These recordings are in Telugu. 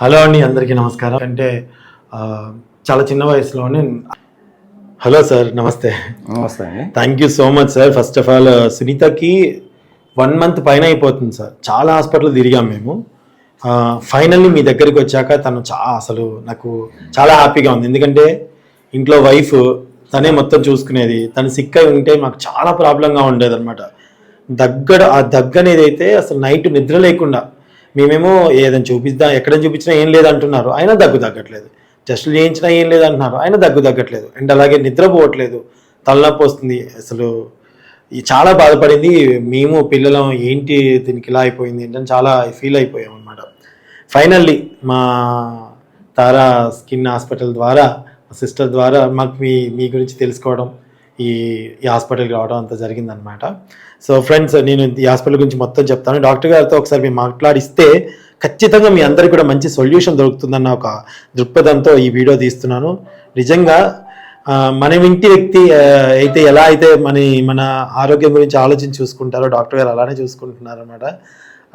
హలో అండి అందరికీ నమస్కారం. అంటే చాలా చిన్న వయసులోనే హలో సార్ నమస్తే. నమస్తే thank you so much sir first of all సునీతకి one month పైన అయిపోతుంది సార్. చాలా హాస్పిటల్ తిరిగాం మేము. ఫైనల్లీ మీ దగ్గరికి వచ్చాక తను చా అసలు నాకు చాలా హ్యాపీగా ఉంది. ఎందుకంటే ఇంట్లో వైఫ్ తనే మొత్తం చూసుకునేది. తను సిక్ అయి ఉంటే మాకు చాలా ప్రాబ్లంగా ఉండేది అనమాట దగ్గర ఆ దగ్గ అనేది అయితే అసలు నైట్ నిద్ర లేకుండా మేమేమో ఏదైనా చూపిద్దాం ఎక్కడ చూపించినా ఏం లేదంటున్నారు. అయినా దగ్గు తగ్గట్లేదు. టెస్టులు చేయించినా ఏం లేదంటున్నారు. అయినా దగ్గు తగ్గట్లేదు. అండ్ అలాగే నిద్రపోవట్లేదు. తలనొప్పి వస్తుంది. అసలు ఈ చాలా బాధపడింది. మేము పిల్లలం ఏంటి దీనికి ఇలా అయిపోయింది ఏంటని చాలా ఫీల్ అయిపోయాం అనమాట ఫైనల్లీ మా తారా స్కిన్ హాస్పిటల్ ద్వారా మా సిస్టర్ ద్వారా మాకు మీ మీ గురించి తెలుసుకోవడం ఈ ఈ హాస్పిటల్కి రావడం అంతా జరిగిందనమాట సో ఫ్రెండ్స్ నేను ఈ హాస్పిటల్ గురించి మొత్తం చెప్తాను. డాక్టర్ గారితో ఒకసారి మేము మాట్లాడిస్తే ఖచ్చితంగా మీ అందరికీ కూడా మంచి సొల్యూషన్ దొరుకుతుందన్న ఒక దృక్పథంతో ఈ వీడియో తీస్తున్నాను. నిజంగా మన ఇంటి వ్యక్తి అయితే ఎలా అయితే మన మన ఆరోగ్యం గురించి ఆలోచించి చూసుకుంటారో డాక్టర్ గారు అలానే చూసుకుంటున్నారు అనమాట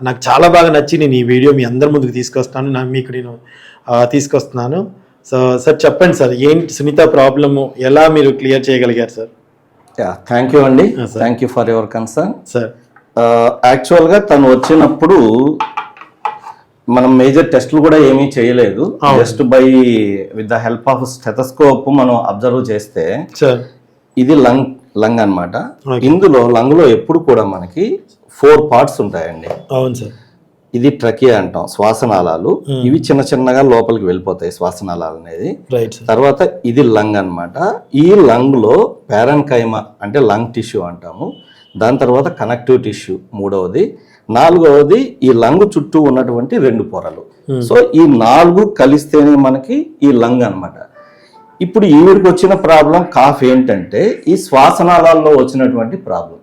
నాకు చాలా బాగా నచ్చి నేను ఈ వీడియో మీ అందరి ముందుకు తీసుకొస్తాను. నా మీకు నేను తీసుకొస్తున్నాను. సో సార్ చెప్పండి సార్ ఏంటి సునీత ప్రాబ్లము? ఎలా మీరు క్లియర్ చేయగలిగారు సార్? యా థ్యాంక్ యూ అండి. Thank you for your concern sir. యాక్చువల్గా తను వచ్చినప్పుడు మనం మేజర్ టెస్ట్లు కూడా ఏమీ చేయలేదు. Just by with the help of stethoscope మనం అబ్జర్వ్ చేస్తే సార్. ఇది లంగ్ లంగ్ అన్నమాట. Okay. ఇందులో లంగ్లో ఎప్పుడు కూడా మనకి ఫోర్ పార్ట్స్ ఉంటాయండి. అవును సార్. ఇది ట్రకియా అంటాం శ్వాసనాళాలు. ఇవి చిన్న చిన్నగా లోపలికి వెళ్ళిపోతాయి శ్వాసనాళాలు అనేది. తర్వాత ఇది లంగ్ అన్నమాట. ఈ లంగ్లో కైమ అంటే లంగ్ టిష్యూ అంటాము. దాని తర్వాత కనెక్టివ్ టిష్యూ మూడవది. నాలుగవది ఈ లంగ్ చుట్టూ ఉన్నటువంటి రెండు పొరలు. సో ఈ నాలుగు కలిస్తేనే మనకి ఈ లంగ్ అన్నమాట. ఇప్పుడు ఈవిడికి వచ్చిన ప్రాబ్లం కాఫ్ ఏంటంటే ఈ శ్వాసనాళాల్లో వచ్చినటువంటి ప్రాబ్లం.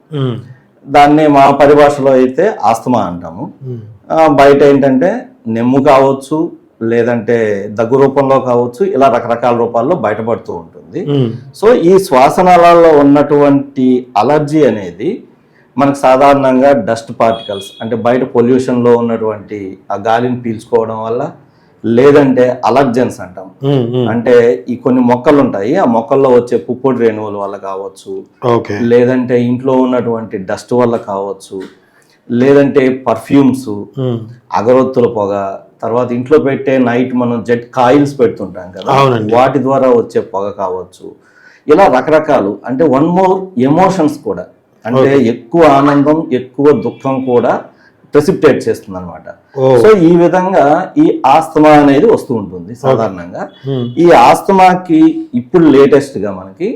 దాన్ని మా పరిభాషలో అయితే ఆస్తమా అంటాము. బయట ఏంటంటే నెమ్ము కావచ్చు లేదంటే దగ్గు రూపంలో కావచ్చు ఇలా రకరకాల రూపాల్లో బయటపడుతూ ఉంటుంది. సో ఈ శ్వాసనాళాల్లో ఉన్నటువంటి అలర్జీ అనేది మనకు సాధారణంగా డస్ట్ పార్టికల్స్ అంటే బయట పొల్యూషన్లో ఉన్నటువంటి ఆ గాలిని పీల్చుకోవడం వల్ల లేదంటే అలర్జెన్స్ అంటాం. అంటే ఈ కొన్ని మొక్కలు ఉంటాయి. ఆ మొక్కల్లో వచ్చే పుప్పొడి రేణువుల వల్ల కావచ్చు. లేదంటే ఇంట్లో ఉన్నటువంటి డస్ట్ వల్ల కావచ్చు. లేదంటే పర్ఫ్యూమ్స్. అగరొత్తుల పొగ తర్వాత ఇంట్లో పెట్టే నైట్ మనం జెట్ కాయిల్స్ పెడుతుంటాం కదా. వాటి ద్వారా వచ్చే పొగ కావచ్చు. ఇలా రకరకాలు అంటే వన్ మోర్ ఎమోషన్స్ కూడా. అంటే ఎక్కువ ఆనందం ఎక్కువ దుఃఖం కూడా ప్రెసిపిటేట్ చేస్తుంది అనమాట సో ఈ విధంగా ఈ ఆస్తమా అనేది వస్తూ ఉంటుంది సాధారణంగా. ఈ ఆస్తమాకి ఇప్పుడు లేటెస్ట్గా మనకి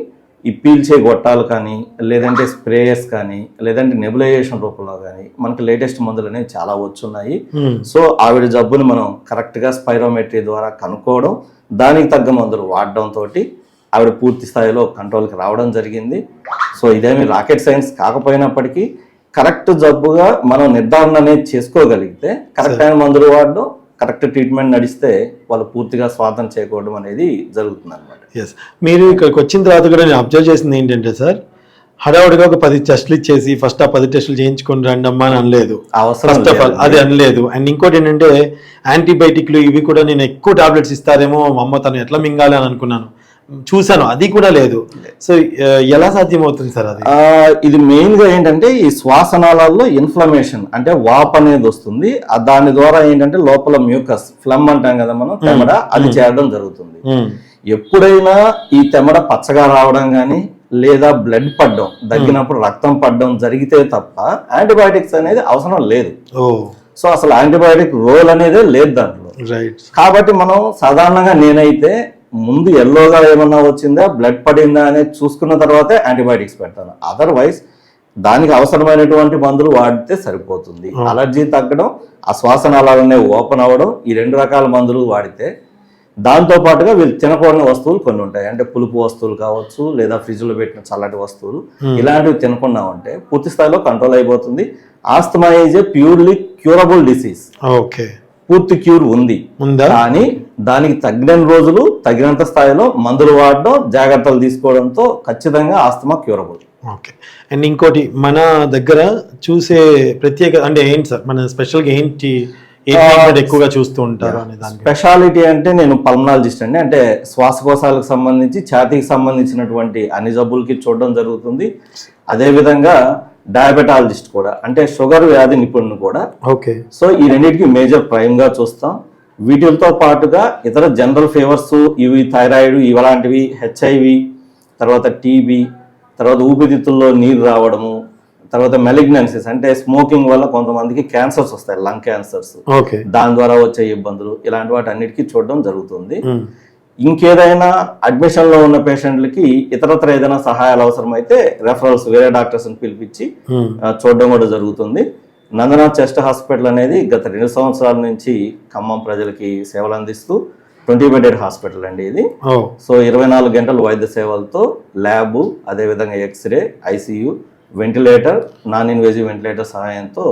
ఈ పీల్చే గొట్టాలు కానీ లేదంటే స్ప్రేయర్స్ కానీ లేదంటే నెబులైజేషన్ రూపంలో కానీ మనకి లేటెస్ట్ మందులు అనేవి చాలా వచ్చున్నాయి. సో ఆవిడ జబ్బుని మనం కరెక్ట్గా స్పైరోమెట్రీ ద్వారా కనుక్కోవడం దానికి తగ్గ మందులు వాడడం తోటి ఆవిడ పూర్తి స్థాయిలో కంట్రోల్కి రావడం జరిగింది. సో ఇదేమి రాకెట్ సైన్స్ కాకపోయినప్పటికీ కరెక్ట్ జబ్బుగా మనం నిర్ధారణ అనేది చేసుకోగలిగితే కరెక్ట్ అయిన మందులు వాడడం కరెక్ట్ ట్రీట్మెంట్ నడిస్తే వాళ్ళు పూర్తిగా స్వార్థం చేకూడడం అనేది జరుగుతుంది అనమాట ఎస్ మీరు ఇక్కడికి వచ్చిన తర్వాత కూడా నేను అబ్జర్వ్ చేసింది ఏంటంటే సార్ హడావుడిగా ఒక పది టెస్టులు ఇచ్చేసి ఫస్ట్ ఆ పది టెస్టులు చేయించుకొని రండి అమ్మా అని అనలేదు. అవసరం ఫస్ట్ ఆఫ్ ఆల్ అది అనలేదు. అండ్ ఇంకోటి ఏంటంటే యాంటీబయాటిక్లు ఇవి కూడా నేను ఎక్కువ టాబ్లెట్స్ ఇస్తారేమో అమ్మ తను ఎట్లా మింగాలి అని అనుకున్నాను. చూశాను. అది కూడా లేదు. సో ఎలా సాధ్యమవుతుంది సార్ అది? ఇది మెయిన్గా ఏంటంటే ఈ శ్వాసనాళాల్లో ఇన్ఫ్లమేషన్ అంటే వాప్ అనేది వస్తుంది. దాని ద్వారా ఏంటంటే లోపల మ్యూకస్ ఫ్లమ్ అంటాం కదా మనం తెమడ అది చేరడం జరుగుతుంది. ఎప్పుడైనా ఈ తెమడ పచ్చగా రావడం కానీ లేదా బ్లడ్ పడడం దగ్గినప్పుడు రక్తం పడడం జరిగితే తప్ప యాంటీబయాటిక్స్ అనేది అవసరం లేదు. సో అసలు యాంటీబయాటిక్ రోల్ అనేదే లేదు దాంట్లో. రైట్. కాబట్టి మనం సాధారణంగా నేనైతే ముందు ఎల్లోగా ఏమన్నా వచ్చిందా? బ్లడ్ పడిందా అనేది చూసుకున్న తర్వాతే యాంటీబయాటిక్స్ పెడతాను. అదర్వైజ్ దానికి అవసరమైనటువంటి మందులు వాడితే సరిపోతుంది. అలర్జీ తగ్గడం ఆ శ్వాసనాళాలనే ఓపెన్ అవ్వడం ఈ రెండు రకాల మందులు వాడితే దాంతో పాటుగా వీళ్ళు తినకూడని వస్తువులు కొన్ని ఉంటాయి. అంటే పులుపు వస్తువులు కావచ్చు లేదా ఫ్రిడ్జ్లో పెట్టిన చల్లటి వస్తువులు. ఇలాంటివి తినకుండా ఉంటే పూర్తి స్థాయిలో కంట్రోల్ అయిపోతుంది. Asthma is a purely curable disease okay. పూర్తి క్యూర్ ఉంది. కానీ దానికి తగిన రోజులు తగినంత స్థాయిలో మందులు వాడడం జాగ్రత్తలు తీసుకోవడంతో ఖచ్చితంగా ఆస్తమా క్యూరబుల్ ఓకే. అండ్ ఇంకోటి మన దగ్గర చూసే ప్రత్యేక అంటే ఏంటి సార్? మన స్పెషల్గా ఏంటి ఎక్కువగా చూస్తూ ఉంటారు స్పెషాలిటీ అంటే నేను పల్మనాలజిస్ట్ అండి. అంటే శ్వాసకోశాలకు సంబంధించి ఛాతీకి సంబంధించినటువంటి అన్ని జబ్బులకి చూడడం జరుగుతుంది. అదేవిధంగా డయాబెటాలజిస్ట్ కూడా అంటే షుగర్ వ్యాధి నిపుణులు కూడా. ఓకే. సో ఈ రెండింటికి మేజర్ ప్రైమ్గా చూస్తాం. వీటితో పాటుగా ఇతర జనరల్ ఫీవర్స్ ఇవి థైరాయిడ్ ఇలాంటివి హెచ్ఐవి తర్వాత టీబీ తర్వాత ఊపిరితిత్తుల్లో నీరు రావడము తర్వాత మెలిగ్నెన్సీస్ అంటే స్మోకింగ్ వల్ల కొంతమందికి క్యాన్సర్స్ వస్తాయి లంగ్ క్యాన్సర్స్. ఓకే. దాని ద్వారా వచ్చే ఇబ్బందులు ఇలాంటి వాటి అన్నిటికీ చూడడం జరుగుతుంది. ఇంకేదైనా అడ్మిషన్లో ఉన్న పేషెంట్లకి ఇతరత్ర ఏదైనా సహాయాలు అవసరమైతే రెఫరల్స్ వేరే డాక్టర్స్ పిలిపించి చూడడం కూడా జరుగుతుంది. నందనాథ్ చెస్ట్ హాస్పిటల్ అనేది గత రెండు సంవత్సరాల నుంచి ఖమ్మం ప్రజలకి సేవలు అందిస్తూ ట్వంటీ బెడెడ్ హాస్పిటల్ అండి ఇది. సో ఇరవై నాలుగు గంటల వైద్య సేవలతో ల్యాబ్ అదేవిధంగా X ray ICU ventilator non invasive ventilator సహాయంతో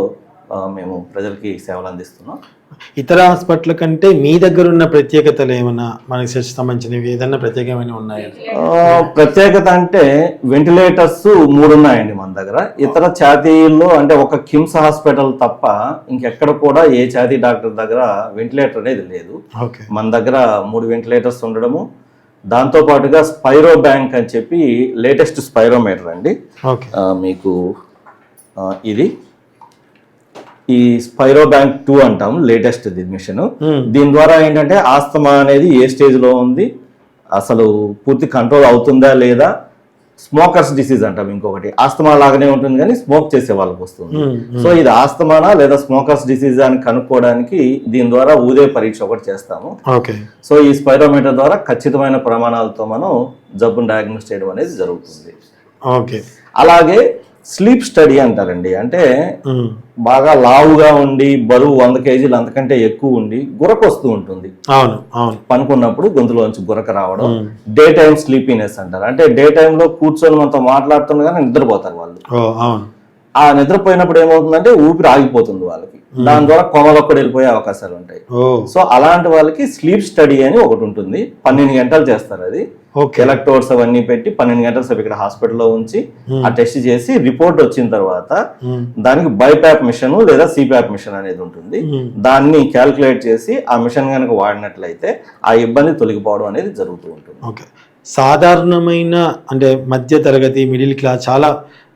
మేము ప్రజలకి సేవలు అందిస్తున్నాం. ఇతర హాస్పిటల్ కంటే మీ దగ్గర ఉన్న ప్రత్యేకతలు ఏమన్నా మనకి చర్చ సంబంధించినవి ఏదన్నా ప్రత్యేకమైన ఉన్నాయా? ప్రత్యేకత అంటే వెంటిలేటర్స్ మూడు ఉన్నాయండి మన దగ్గర. ఇతర ఛాతీల్లో అంటే ఒక కిమ్స్ హాస్పిటల్ తప్ప ఇంకెక్కడ కూడా ఏ ఛాతీ డాక్టర్ దగ్గర వెంటిలేటర్ అనేది లేదు. ఓకే. మన దగ్గర మూడు వెంటిలేటర్స్ ఉండడము. దాంతో పాటుగా స్పైరో బ్యాంక్ అని చెప్పి లేటెస్ట్ స్పైరోమీటర్ అండి. ఓకే. ఆ, మీకు ఆ, ఇది. ఈ స్పైరో బ్యాంక్ టూ అంటాం లేటెస్ట్ మిషన్ దీని ద్వారా ఏంటంటే ఆస్తమా అనేది ఏ స్టేజ్లో ఉంది అసలు పూర్తి కంట్రోల్ అవుతుందా లేదా? స్మోకర్స్ డిసీజ్ అంటాం ఇంకొకటి. ఆస్తమా లాగానే ఉంటుంది కానీ స్మోక్ చేసే వాళ్ళకి వస్తుంది. సో ఇది ఆస్తమానా లేదా స్మోకర్స్ డిసీజ్ అని కనుక్కోవడానికి దీని ద్వారా ఊదే పరీక్ష ఒకటి చేస్తాము. ఓకే సో ఈ స్పైరోమీటర్ ద్వారా ఖచ్చితమైన ప్రమాణాలతో మనం జబ్బును డయాగ్నోస్ చేయడం అనేది జరుగుతుంది. ఓకే అలాగే స్లీప్ స్టడీ అంటారండి. అంటే బాగా లావుగా ఉండి బరువు వంద కేజీలు అంతకంటే ఎక్కువ ఉండి గురక వస్తూ ఉంటుంది. అవును అవును. పనుకున్నప్పుడు గొంతులోంచి గురక రావడం. డే టైం స్లీపీనెస్ అంటారు. అంటే డే లో కూర్చొని మనతో మాట్లాడుతుండగానే నిద్రపోతారు వాళ్ళు. ఆ నిద్రపోయినప్పుడు ఏమవుతుందంటే ఊపిరి ఆగిపోతుంది వాళ్ళకి. దాని ద్వారా కోమలో కూడా వెళ్ళిపోయే అవకాశాలు ఉంటాయి. సో అలాంటి వాళ్ళకి స్లీప్ స్టడీ అని ఒకటి ఉంటుంది. పన్నెండు గంటలు చేస్తారు అది. ఓకే. ఎలక్ట్రోడ్స్ అవన్నీ పెట్టి పన్నెండు గంటల సేపు ఇక్కడ హాస్పిటల్లో ఉంచి ఆ టెస్ట్ చేసి రిపోర్ట్ వచ్చిన తర్వాత దానికి బైప్యాప్ మిషన్ లేదా సిప్యాప్ మిషన్ అనేది ఉంటుంది. దాన్ని క్యాల్కులేట్ చేసి ఆ మిషన్ కనుక వాడినట్లయితే ఆ ఇబ్బంది తొలగిపోవడం అనేది జరుగుతూ ఉంటుంది. ఓకే. సాధారణమైన అంటే మధ్య తరగతి మిడిల్ క్లాస్ చాలా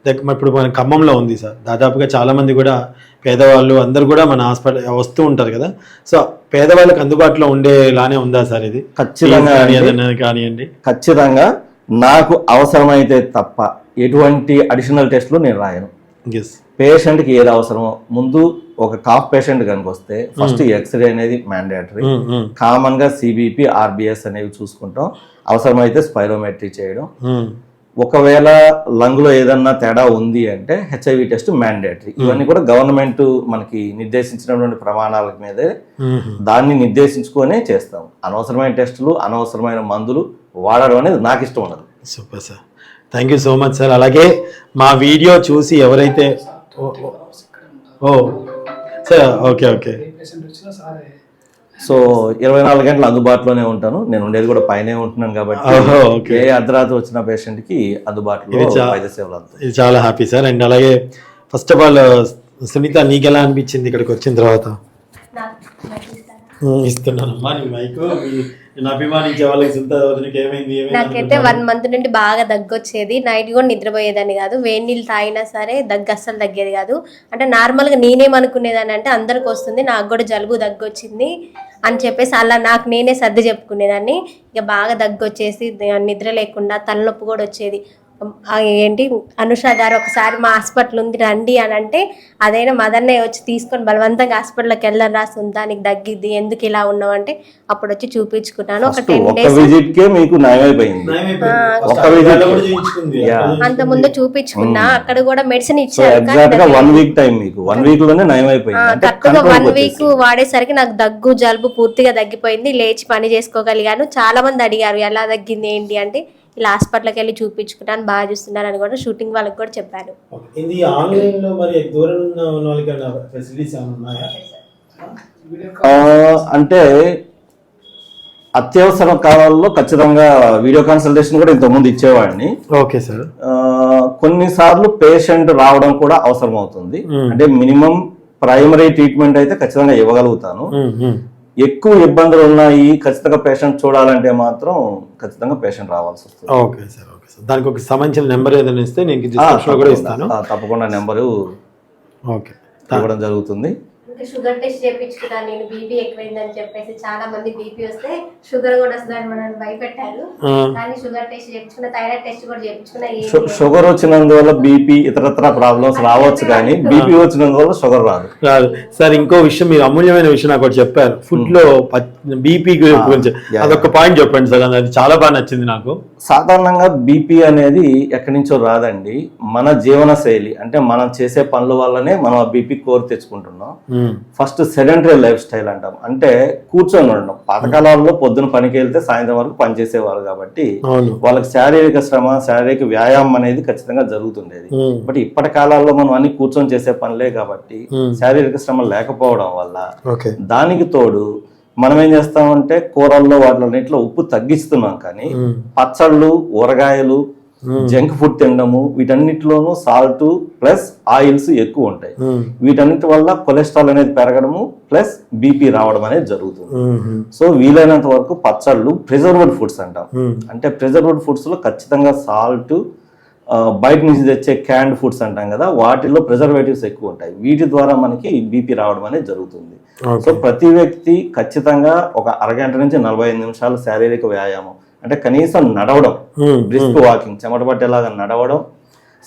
ఇప్పుడు మన ఖమ్మంలో ఉంది సార్. దాదాపుగా చాలా మంది కూడా పేదవాళ్ళు అందరు కూడా మన హాస్పిటల్ వస్తూ ఉంటారు కదా. సో పేదవాళ్ళకి అందుబాటులో ఉండేలానే ఉందా సార్ ఇది? ఖచ్చితంగా కానివ్వండి. ఖచ్చితంగా నాకు అవసరమైతే తప్ప ఎటువంటి అడిషనల్ టెస్ట్లు నేను రాయను. పేషెంట్కి ఏది అవసరమో ముందు ఒక కాఫ్ పేషెంట్ కనుక వస్తే ఫస్ట్ ఎక్స్రే అనేది మ్యాండేటరీ. కామన్గా సిబిపి ఆర్బిఎస్ అనేవి చూసుకుంటాం. అవసరమైతే స్పైరోమెట్రీ చేయడం. ఒకవేళ లంగ్లో ఏదన్నా తేడా ఉంది అంటే హెచ్ఐవి టెస్ట్ మ్యాండేటరీ ఇవన్నీ కూడా గవర్నమెంట్ మనకి నిర్దేశించినటువంటి ప్రమాణాల మీదే దాన్ని నిర్దేశించుకొనే చేస్తాం. అనవసరమైన టెస్టులు అనవసరమైన మందులు వాడడం అనేది నాకు ఇష్టం ఉండదు. Super sir. Thank you so much sir. అలాగే మా వీడియో చూసి ఎవరైతే ఓ, సార్ ఓకే ఓకే. సో ఇరవై నాలుగు గంటలు అందుబాటులోనే ఉంటాను. నేను ఉండేది కూడా పైనే ఉంటున్నాను కాబట్టి. ఏ అర్ధరాత్రి వచ్చిన పేషెంట్కి అందుబాటులో ఇది చా- వైద్య సేవలు అందుతాయి. ఇది చాలా హ్యాపీ సార్ అండ్ అలాగే ఫస్ట్ ఆఫ్ ఆల్ సునీత నీకు ఎలా అనిపించింది ఇక్కడికి వచ్చిన తర్వాత? ఉమ్, ఇస్తున్నానమ్మా నీ మైక్ నేను అభిమానించే వాళ్ళకి సుంత వదినకి ఏమైంది? ఏమైంది నాకైతే వన్ మంత్ నుండి బాగా దగ్గు వచ్చేది నైట్ కూడా నిద్రపోయేదాన్ని కాదు. వేడి నీళ్ళు తాగినా సరే దగ్గు అస్సలు తగ్గేది కాదు. అంటే నార్మల్గా నేనేమనుకునేదాన్ని అంటే అందరికి వస్తుంది. నాకు కూడా జలుబు దగ్గు వచ్చింది అని చెప్పేసి అలా నాకు నేనే సర్ది చెప్పుకునేదాన్ని. ఇక బాగా దగ్గు వచ్చేసి నిద్ర లేకుండా తలనొప్పి కూడా వచ్చేది. ఏంటి అనుష గారు ఒకసారి మా హాస్పిటల్ ఉంది రండి అని అంటే అదైనా మదన్నే వచ్చి తీసుకొని బలవంతంగా హాస్పిటల్కి వెళ్ళని రాసి ఉందా నీకు తగ్గిద్ది ఎందుకు ఇలా ఉన్నావు అంటే అప్పుడు వచ్చి చూపించుకున్నాను. ఒక టెన్ డేస్. అంత ముందు చూపించుకున్నా అక్కడ కూడా మెడిసిన్ సో ఇచ్చారు ఎగ్జాక్ట్గా వన్ వీక్ టైం మీకు. వన్లోనే వన్. వాడేసరికి నాకు దగ్గు జలుబు పూర్తిగా తగ్గిపోయింది. లేచి పని చేసుకోగలిగాను. చాలా మంది అడిగారు ఎలా తగ్గింది ఏంటి అంటే ఇలా హాస్పిటల్కి వెళ్ళి చూపించుకున్నాను బాగా చూస్తున్నారు అని కూడా షూటింగ్ వాళ్ళకి కూడా చెప్పాను. ఇది ఆన్లైన్లో మరి దూరం ఉన్న వాళ్ళకి ఫెసిలిటీస్ ఏమైనా ఉన్నాయా? వీడియో ఆ, అంటే అత్యవసర కాలాల్లో ఖచ్చితంగా వీడియో కన్సల్టేషన్ కూడా ఇంతకుముందు ఇచ్చేవాడిని. Okay sir. ఆ, కొన్నిసార్లు పేషెంట్ రావడం కూడా అవసరం అవుతుంది. అంటే మినిమం ప్రైమరీ ట్రీట్మెంట్ అయితే ఖచ్చితంగా ఇవ్వగలుగుతాను. ఎక్కువ ఇబ్బందులు ఉన్నాయి ఖచ్చితంగా పేషెంట్ చూడాలంటే మాత్రం ఖచ్చితంగా పేషెంట్ రావాల్సి వస్తుంది. Okay sir okay sir. దానికి ఒక సంబంధించిన నెంబర్ ఏదైనా ఇస్తే నేను కూడా తప్పకుండా. ఇస్తాను. తప్పకుండా నెంబరు ఓకే ఇవ్వడం జరుగుతుంది. ఇంకా షుగర్ టెస్ట్ చేయించుకున్నాను నేను బీపీ ఎక్కువైందని చెప్పేసి చాలా మంది బీపీ వస్తే షుగర్ కూడా వస్తుందని మనల్ని భయపెట్టారు. కానీ షుగర్ టెస్ట్ చేయించుకున్న థైరాయిడ్ టెస్ట్ కూడా చేయించుకున్న. షుగర్ వచ్చినందువల్ల బీపీ ఇతరత్ర ప్రాబ్లమ్స్ రావచ్చు కానీ బీపీ వచ్చినందువల్ల షుగర్ రాదు. రాదు. సార్ ఇంకో విషయం మీరు అమూల్యమైన విషయం నాకు ఒకటి చెప్పారు. ఫుడ్లో బీపీ గురించి. అదొక పాయింట్ చెప్పండి సార్ అది చాలా బాగా నచ్చింది నాకు. సాధారణంగా బీపీ అనేది ఎక్కడి నుంచో రాదండి. మన జీవన శైలి అంటే మనం చేసే పనుల వల్లనే మనం ఆ బీపీ కోరి తెచ్చుకుంటున్నాం. ఫస్ట్ సెడెంటరీ లైఫ్ స్టైల్ అంటాం. అంటే కూర్చొని ఉండడం. పాతకాలంలో పొద్దున పనికి వెళ్తే సాయంత్రం వరకు పని చేసేవారు కాబట్టి వాళ్ళకి శారీరక శ్రమ శారీరక వ్యాయామం అనేది ఖచ్చితంగా జరుగుతుండేది. బట్ ఇప్పటి కాలాల్లో మనం అన్ని కూర్చొని చేసే పనులే కాబట్టి. శారీరక శ్రమ లేకపోవడం వల్ల దానికి తోడు మనం ఏం చేస్తామంటే కూరల్లో వాటిలన్నింటిలో ఉప్పు తగ్గిస్తున్నాం కానీ పచ్చళ్ళు ఊరగాయలు. జంక్ ఫుడ్ తినడము వీటన్నిటిలోనూ సాల్ట్ ప్లస్ ఆయిల్స్ ఎక్కువ ఉంటాయి. ఉమ్, వీటన్నిటి వల్ల కొలెస్ట్రాల్ అనేది పెరగడము ప్లస్ బీపీ రావడం అనేది జరుగుతుంది. సో వీలైనంత వరకు పచ్చళ్ళు ప్రిజర్వ్డ్ ఫుడ్స్ అంటాం. అంటే ప్రిజర్వ్డ్ ఫుడ్స్లో ఖచ్చితంగా సాల్ట్ బయట నుంచి తెచ్చే క్యాండ్ ఫుడ్స్ అంటాం కదా వాటిల్లో ప్రిజర్వేటివ్స్ ఎక్కువ ఉంటాయి. వీటి ద్వారా మనకి బీపీ రావడం అనేది జరుగుతుంది. సో ప్రతి వ్యక్తి ఖచ్చితంగా ఒక అరగంట నుంచి నలభై ఐదు నిమిషాలు శారీరక వ్యాయామం అంటే కనీసం నడవడం బ్రిస్క్ వాకింగ్ చెమట పట్టేలాగా నడవడం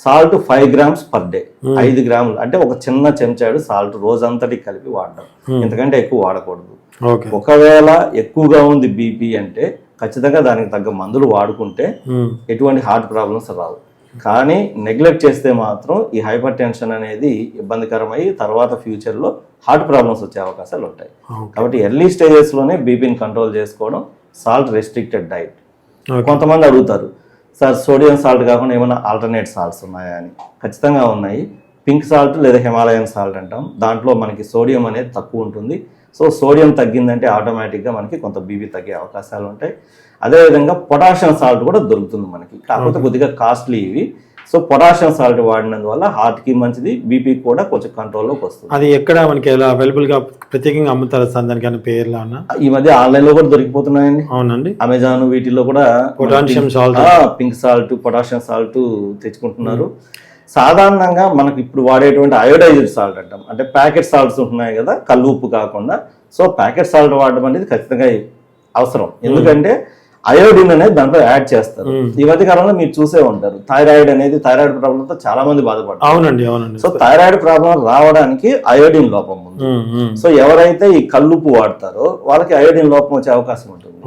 salt five grams per day ఐదు గ్రాములు. అంటే ఒక చిన్న చెంచాడు సాల్ట్ రోజంతటికి కలిపి వాడడం. ఎందుకంటే ఎక్కువ వాడకూడదు. ఒకవేళ ఎక్కువగా ఉంది బీపీ అంటే ఖచ్చితంగా దానికి తగ్గ మందులు వాడుకుంటే ఎటువంటి హార్ట్ ప్రాబ్లమ్స్ రావు. కానీ నెగ్లెక్ట్ చేస్తే మాత్రం ఈ హైపర్ టెన్షన్ అనేది ఇబ్బందికరమై తర్వాత ఫ్యూచర్లో హార్ట్ ప్రాబ్లమ్స్ వచ్చే అవకాశాలు ఉంటాయి. కాబట్టి ఎర్లీ స్టేజెస్లోనే బీపీని కంట్రోల్ చేసుకోవడం సాల్ట్ రెస్ట్రిక్టెడ్ డైట్ కొంతమంది అడుగుతారు సార్ సోడియం సాల్ట్ కాకుండా ఏమైనా ఆల్టర్నేట్ సాల్ట్స్ ఉన్నాయా అని. ఖచ్చితంగా ఉన్నాయి. పింక్ సాల్ట్ లేదా హిమాలయన్ సాల్ట్ అంటాం. దాంట్లో మనకి సోడియం అనేది తక్కువ ఉంటుంది. సో సోడియం తగ్గిందంటే ఆటోమేటిక్గా మనకి కొంత బీపీ తగ్గే అవకాశాలు ఉంటాయి. అదేవిధంగా పొటాషియం సాల్ట్ కూడా దొరుకుతుంది మనకి. కాకపోతే కొద్దిగా కాస్ట్లీ ఇవి. సో పొటాషియం సాల్ట్ వాడినందువల్ల హార్ట్కి మంచిది బీపీ కూడా కొంచెం కంట్రోల్లోకి వస్తుంది. అది ఎక్కడ మనకి ఎలా అవైలబుల్గా ప్రత్యేకంగా అమ్ముతారా సార్ దానికైనా పేర్లు అన్న? ఈ మధ్య ఆన్లైన్లో కూడా దొరికిపోతున్నాయండి. అవునండి. అమెజాన్ వీటిల్లో కూడా Potassium salt. Pink salt potassium salt తెచ్చుకుంటున్నారు. సాధారణంగా మనకి ఇప్పుడు వాడేటువంటి అయోడైజ్డ్ సాల్ట్ అంటాం. అంటే ప్యాకెట్ సాల్ట్స్ ఉంటున్నాయి కదా కళ్ళు ఉప్పు కాకుండా. సో ప్యాకెట్ సాల్ట్ వాడడం అనేది ఖచ్చితంగా అవసరం. ఎందుకంటే అయోడిన్ అనేది దాంట్లో యాడ్ చేస్తారు. ఈ మధ్య కాలంలో మీరు చూసే ఉంటారు. థైరాయిడ్ అనేది థైరాయిడ్ ప్రాబ్లంతో చాలా మంది బాధపడతారు. అవునండి అవునండి. సో థైరాయిడ్ ప్రాబ్లం రావడానికి అయోడిన్ లోపం ఉంది. సో ఎవరైతే ఈ కల్లుప్పు వాడతారో వాళ్ళకి అయోడిన్ లోపం వచ్చే అవకాశం ఉంటుంది.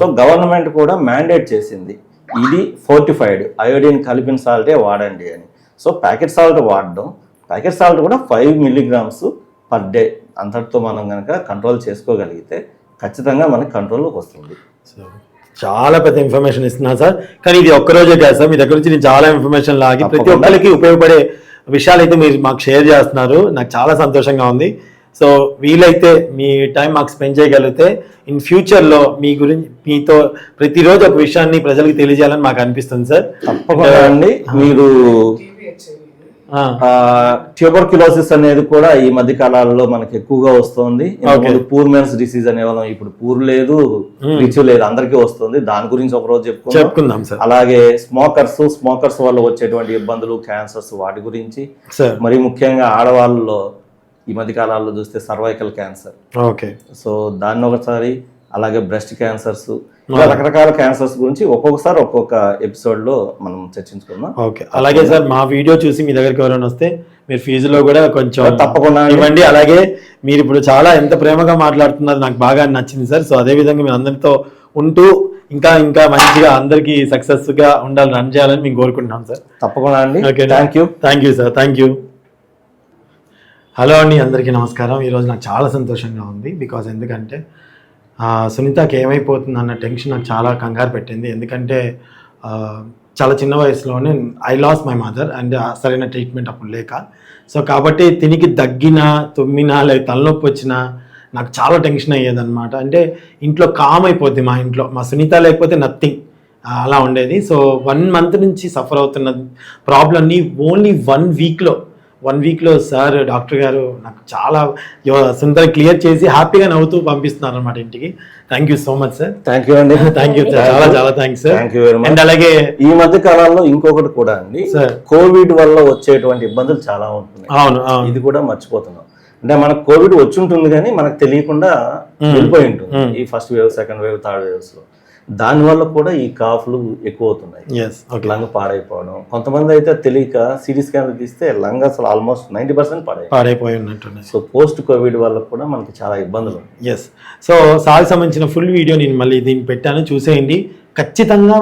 సో గవర్నమెంట్ కూడా మ్యాండేట్ చేసింది. ఇది ఫోర్టిఫైడ్ అయోడిన్ కలిపిన సాల్టే వాడండి అని. సో ప్యాకెట్ సాల్ట్ వాడడం ప్యాకెట్ సాల్ట్ కూడా ఫైవ్ మిల్లీగ్రామ్స్ పర్ డే అంతటితో మనం కనుక కంట్రోల్ చేసుకోగలిగితే ఖచ్చితంగా మనకి కంట్రోల్లోకి వస్తుంది. చాలా పెద్ద ఇన్ఫర్మేషన్ ఇస్తున్నా సార్. కానీ ఇది ఒక్క రోజే కాదు సార్. మీ దగ్గర నుంచి నేను చాలా ఇన్ఫర్మేషన్ లాగి ప్రతి. ఒక్కరికి ఉపయోగపడే విషయాలు అయితే మీరు మాకు షేర్ చేస్తున్నారు. నాకు చాలా సంతోషంగా ఉంది. సో వీలైతే మీ టైం మాకు స్పెండ్ చేయగలిగితే ఇన్ ఫ్యూచర్లో మీ గురించి మీతో ప్రతిరోజు ఒక విషయాన్ని ప్రజలకు తెలియజేయాలని మాకు అనిపిస్తుంది సార్. తప్పకుండా అండి. మీరు ట్యూబర్క్యులోసిస్ అనేది కూడా ఈ మధ్య కాలాల్లో మనకి ఎక్కువగా వస్తుంది. పూర్ మెన్స్ డిసీజ్ అనేవాళ్ళం ఇప్పుడు పూర్ లేదు రిచ్ లేదు అందరికీ వస్తుంది. దాని గురించి ఒక రోజు చెప్పుకుందాం అలాగే స్మోకర్స్ స్మోకర్స్ వల్ల వచ్చేటువంటి ఇబ్బందులు క్యాన్సర్స్ వాటి గురించి. మరి ముఖ్యంగా ఆడవాళ్ళలో ఈ మధ్య కాలాల్లో చూస్తే సర్వైకల్ క్యాన్సర్. ఓకే. సో దాన్ని ఒకసారి అలాగే బ్రెస్ట్ క్యాన్సర్స్ ఇలా రకరకాల క్యాన్సర్స్ గురించి ఒక్కొక్కసారి ఒక్కొక్క ఎపిసోడ్లో మనం చర్చించుకుందాం. ఓకే. అలాగే సార్ మా వీడియో చూసి మీ దగ్గరికి ఎవరైనా వస్తే మీరు ఫీజులో కూడా కొంచెం తప్పకుండా. ఇవ్వండి. అలాగే మీరు ఇప్పుడు చాలా ఎంత ప్రేమగా మాట్లాడుతున్నారు నాకు బాగా నచ్చింది సార్. సో అదే విధంగా మీరు అందరితో ఉంటూ ఇంకా ఇంకా మంచిగా అందరికీ సక్సెస్గా ఉండాలి రన్ చేయాలని మేము కోరుకుంటున్నాం సార్. తప్పకుండా అండి. Okay. Thank you thank you sir thank you hello అండి అందరికీ నమస్కారం. ఈరోజు నాకు చాలా సంతోషంగా ఉంది బికాజ్ ఎందుకంటే సునీతకి ఏమైపోతుంది అన్న టెన్షన్ నాకు చాలా కంగారు పెట్టింది. ఎందుకంటే చాలా చిన్న వయసులోనే I loss my mother and సరైన ట్రీట్మెంట్ అప్పుడు లేక. సో కాబట్టి తినికి దగ్గినా తుమ్మినా లేక తలనొప్పి వచ్చినా నాకు చాలా టెన్షన్ అయ్యేదన్నమాట. అంటే ఇంట్లో కామ్ అయిపోద్ది మా ఇంట్లో. మా సునీత లేకపోతే నథింగ్ అలా ఉండేది. సో వన్ మంత్ నుంచి సఫర్ అవుతున్న ప్రాబ్లమ్ని ఓన్లీ వన్ వీక్లో వన్ వీక్లో సార్ డాక్టర్ గారు నాకు చాలా సుందర క్లియర్ చేసి హ్యాపీగా నవ్వుతూ పంపిస్తున్నారు అనమాట ఇంటికి. Thank you so much sir thank you అండి. థ్యాంక్ యూ చాలా చాలా thanks sir thank you very much and అలాగే ఈ మధ్య కాలంలో ఇంకొకటి కూడా అండి. సార్ కోవిడ్ వల్ల వచ్చేటువంటి ఇబ్బందులు చాలా ఉంటున్నాయి. అవును అవును. ఇది కూడా మర్చిపోతున్నాం. అంటే మనకు కోవిడ్ వచ్చి ఉంటుంది కానీ మనకు తెలియకుండా Hmm. వెళ్ళిపోయి ఉంటుంది. Hmm. ఈ first wave second wave third వేవ్స్లో. దాని వల్ల కూడా ఈ కాఫ్లు ఎక్కువ అవుతున్నాయి లంగ్ పాడైపోవడం. కొంతమంది అయితే తెలియక సిటీ స్కాన్ తీస్తే లంగ్ అసలు ఆల్మోస్ట్ నైంటీ పర్సెంట్ పాడై పాడైపోయి ఉన్నట్టున్నాయి. సో పోస్ట్ కోవిడ్ వల్ల కూడా మనకి చాలా ఇబ్బందులు ఉన్నాయి. ఎస్ సో సార్ సంబంధించిన ఫుల్ వీడియో నేను మళ్ళీ దీన్ని పెట్టాను. చూసేయండి. ఖచ్చితంగా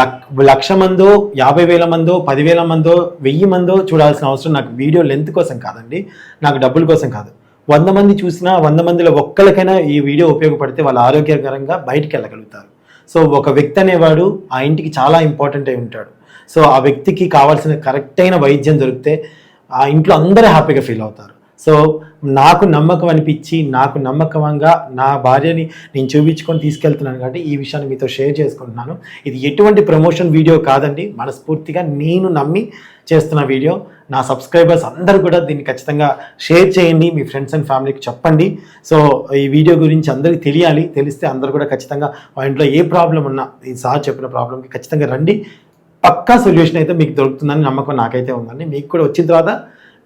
లక్ లక్ష మందో యాభై వేల మందో పదివేల మందో వెయ్యి మందో చూడాల్సిన అవసరం నాకు వీడియో లెంత్ కోసం కాదండి. నాకు డబ్బుల కోసం కాదు. వంద మంది చూసినా వంద మందిలో ఒక్కరికైనా ఈ వీడియో ఉపయోగపడితే వాళ్ళు ఆరోగ్యకరంగా బయటికి వెళ్ళగలుగుతారు. సో ఒక వ్యక్తి అనేవాడు ఆ ఇంటికి చాలా ఇంపార్టెంట్ అయి ఉంటాడు. సో ఆ వ్యక్తికి కావాల్సిన కరెక్ట్ అయిన వైద్యం దొరికితే ఆ ఇంట్లో అందరూ హ్యాపీగా ఫీల్ అవుతారు. సో నాకు నమ్మకం అనిపించి నాకు నమ్మకంగా నా భార్యని నేను చూపించుకొని తీసుకెళ్తున్నాను కాబట్టి ఈ విషయాన్ని మీతో షేర్ చేసుకుంటున్నాను. ఇది ఎటువంటి ప్రమోషన్ వీడియో కాదండి. మనస్ఫూర్తిగా నేను నమ్మి చేస్తున్న వీడియో. నా సబ్స్క్రైబర్స్ అందరూ కూడా దీన్ని ఖచ్చితంగా షేర్ చేయండి మీ ఫ్రెండ్స్ అండ్ ఫ్యామిలీకి చెప్పండి. సో ఈ వీడియో గురించి అందరికీ తెలియాలి. తెలిస్తే అందరూ కూడా ఖచ్చితంగా మా ఇంట్లో ఏ ప్రాబ్లం ఉన్నా ఈ సార్ చెప్పిన ప్రాబ్లంకి ఖచ్చితంగా రండి. పక్కా సొల్యూషన్ అయితే మీకు దొరుకుతుందని నమ్మకం నాకైతే ఉందండి. మీకు కూడా వచ్చిన తర్వాత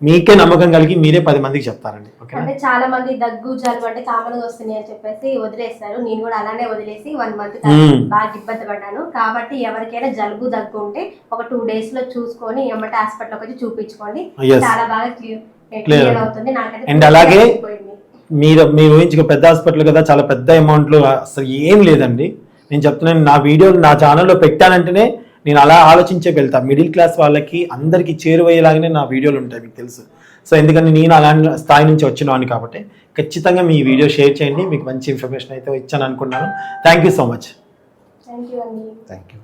మీకే నమ్మకం కలిగి మీరే పది మందికి చెప్తారండి అంటే చాలా మంది దగ్గు జలుబు అంటే కామన్గా వస్తున్నాయి అని చెప్పేసి వదిలేస్తారు. నేను కూడా అలానే వదిలేసి వన్ మంత్. బాగా ఇబ్బంది పడ్డాను. కాబట్టి ఎవరికైనా జలుబు దగ్గు ఉంటే ఒక టూ డేస్లో చూసుకొని ఎమ్మటే హాస్పిటల్కి వచ్చి చూపించుకోండి. చాలా బాగా క్లియర్ అవుతుంది. నాకైతే అలాగే. మీరు మీరు ఊహించుకో పెద్ద హాస్పిటల్ కదా చాలా పెద్ద అమౌంట్లు అసలు ఏం లేదండి. నేను చెప్తున్నాను నా వీడియో నా ఛానల్లో పెట్టానంటేనే నేను అలా ఆలోచించే వెళ్తా. మిడిల్ క్లాస్ వాళ్ళకి అందరికీ చేరువయ్యేలాగానే నా వీడియోలు ఉంటాయి మీకు తెలుసు. సో ఎందుకంటే నేను అలాంటి స్థాయి నుంచి వచ్చినవాడిని కాబట్టి ఖచ్చితంగా మీ వీడియో షేర్ చేయండి మీకు మంచి ఇన్ఫర్మేషన్ అయితే ఇచ్చాను అనుకున్నాను. Thank you so much. Thank you అండి. Thank you.